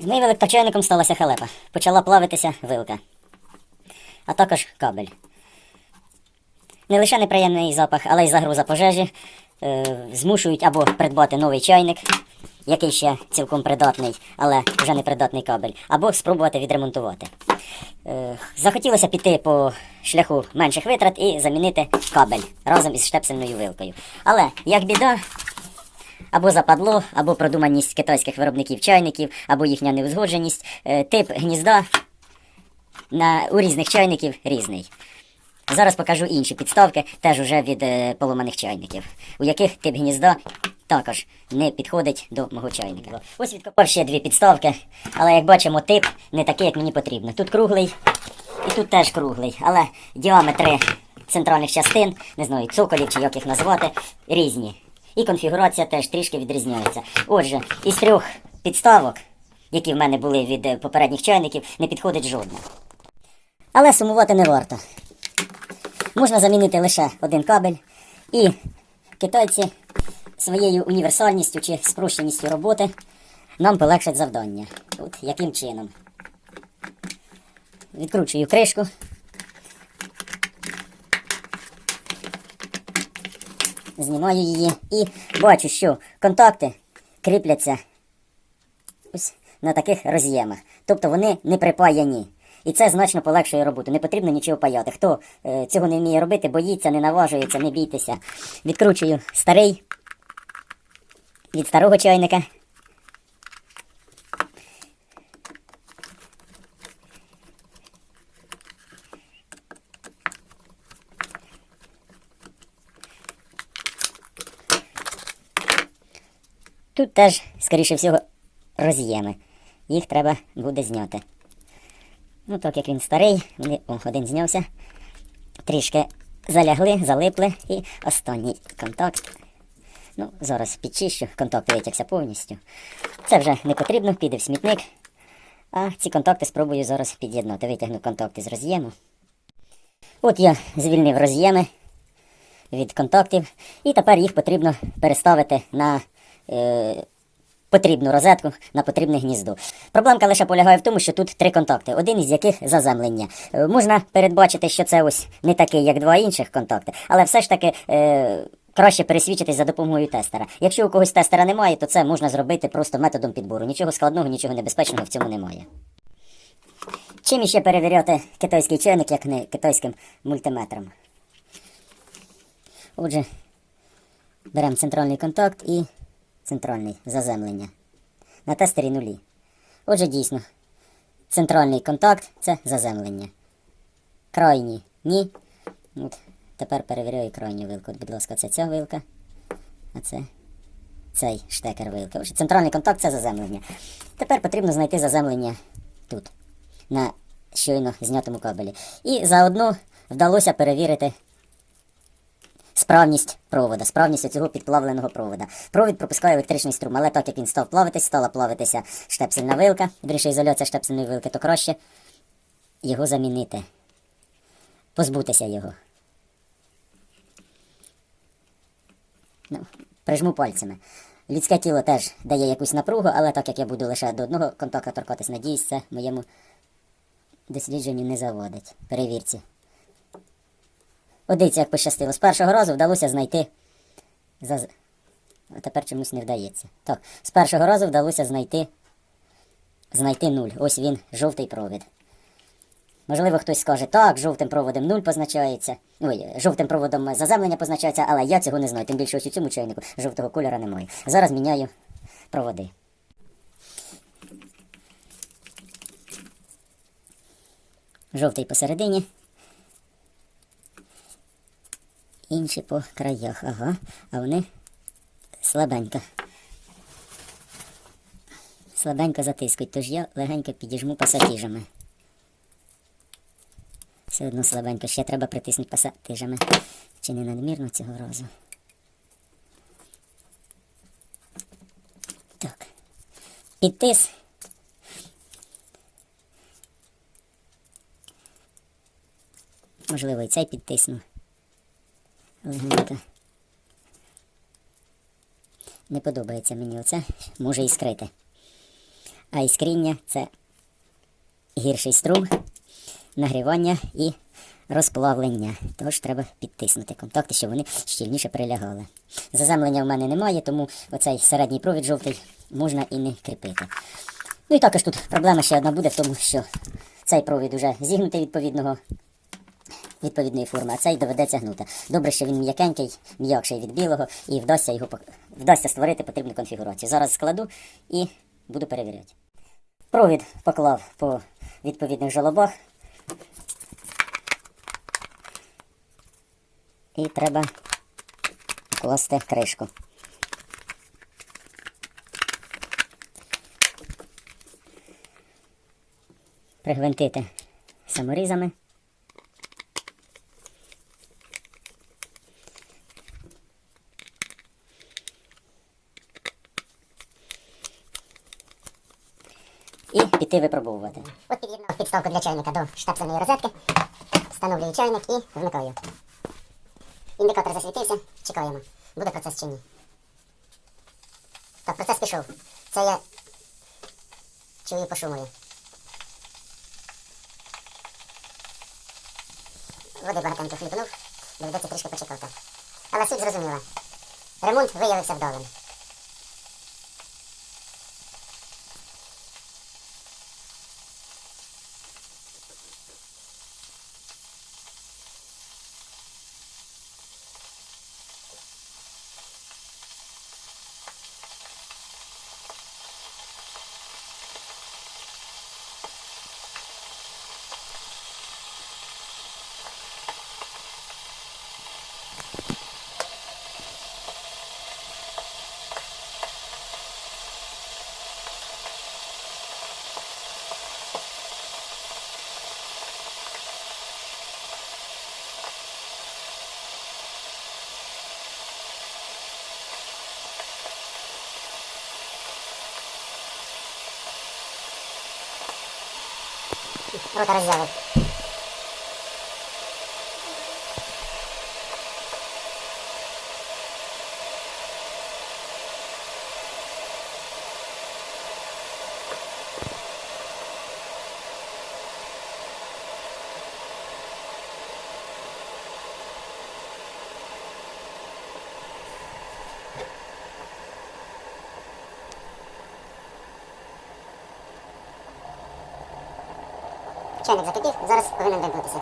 З моїм електрочайником сталася халепа. Почала плавитися вилка, а також кабель. Не лише неприємний запах, але й загроза пожежі е, змушують або придбати новий чайник, який ще цілком придатний, але вже не придатний кабель, або спробувати відремонтувати. Е, захотілося піти по шляху менших витрат і замінити кабель разом із штепсельною вилкою. Але як біда, або западло, або продуманість китайських виробників чайників, або їхня неузгодженість, е, тип гнізда на, у різних чайників різний. Зараз покажу інші підставки, теж уже від е, поломаних чайників, у яких тип гнізда також не підходить до мого чайника. Ось відкопав ще дві підставки, але як бачимо, тип не такий, як мені потрібно. Тут круглий і тут теж круглий, але діаметри центральних частин, не знаю, цоколів чи як їх назвати, різні. І конфігурація теж трішки відрізняється. Отже, із трьох підставок, які в мене були від е, попередніх чайників, не підходить жодна. Але сумувати не варто. Можна замінити лише один кабель, і китайці своєю універсальністю чи спрощеністю роботи нам полегшать завдання. От яким чином. Відкручую кришку. Знімаю її і бачу, що контакти кріпляться ось на таких роз'ємах. Тобто вони не припаяні. І це значно полегшує роботу. Не потрібно нічого паяти. Хто е, цього не вміє робити, боїться, не наважується, не бійтеся. Відкручую старий від старого чайника. Тут теж, скоріше всього, роз'єми. Їх треба буде зняти. Ну, так як він старий, вони, о, один знявся. Трішки залягли, залипли і останній контакт. Ну, зараз підчищу, контакт витягся повністю. Це вже не потрібно, піде в смітник. А ці контакти спробую зараз під'єднати. Витягну контакти з роз'єму. От я звільнив роз'єми від контактів, і тепер їх потрібно переставити на потрібну розетку, на потрібне гніздо. Проблемка лише полягає в тому, що тут три контакти, один із яких заземлення. Е, можна передбачити, що це ось не такий, як два інших контакти, але все ж таки. Е, Краще пересвідчитись за допомогою тестера. Якщо у когось тестера немає, то це можна зробити просто методом підбору. Нічого складного, нічого небезпечного в цьому немає. Чим іще перевіряти китайський чайник, як не китайським мультиметром? Отже, беремо центральний контакт і центральний заземлення. На тестері нулі. Отже, дійсно, центральний контакт це заземлення. Крайній ні. От, тепер перевіряю крайню вилку. Будь ласка, це ця вилка, а це цей штекер вилки. Отже, центральний контакт це заземлення. Тепер потрібно знайти заземлення тут, на щойно знятому кабелі. І заодно вдалося перевірити справність провода, справність цього підплавленого провода. Провід пропускає електричний струм, але так як він став плавитись, стала плавитися штепсельна вилка, вірніше ізоляція штепсельної вилки, то краще його замінити, позбутися його. Ну, прижму пальцями. Людське тіло теж дає якусь напругу, але так як я буду лише до одного контакта торкатись, надіюсь, це моєму дослідженню не заводить. Перевірці. От як пощастило. З першого разу вдалося знайти. Заз... А тепер чомусь не вдається. Так, з першого разу вдалося знайти. Знайти нуль. Ось він, жовтий провід. Можливо, хтось скаже, так, жовтим проводом нуль позначається. Ой, жовтим проводом заземлення позначається, але я цього не знаю. Тим більше ось у цьому чайнику жовтого кольора немає. Зараз міняю проводи. Жовтий посередині. Інші по краях. Ага, а вони слабенько. Слабенько затискують, тож я легенько підіжму пасатіжами. Все одно слабенько, ще треба притиснути пасатижами. Чи не надмірно цього разу. Так. Підтис. Можливо, і цей підтисну. Легенько. Не подобається мені оце, може і скрити. А іскріння це гірший струм, нагрівання і розплавлення. Тож треба підтиснути контакти, щоб вони щільніше прилягали. Заземлення в мене немає, тому оцей середній провід жовтий можна і не кріпити. Ну і також тут проблема ще одна буде в тому, що цей провід уже зігнутий відповідного відповідної форми, а цей доведеться гнути. Добре, що він м'якенький, м'якший від білого, і вдасться його вдасться створити потрібну конфігурацію. Зараз складу і буду перевіряти. Провід поклав по відповідних жолобах. І треба класти кришку. Пригвинтити саморізами. І піти випробовувати. От під'єднав підставку для чайника до штапсельної розетки, встановлюю чайник і вмикаю. Індикатор засвітився, чекаємо. Буде процес чи ні. Так, процес пішов. Це я чую по шумою. Води багатенько хлібнув, доведеться трішки почекати. Але суть зрозуміла. Ремонт виявився вдалим. Roca Regiada. Чайник закипів, зараз повинен вимкнутися.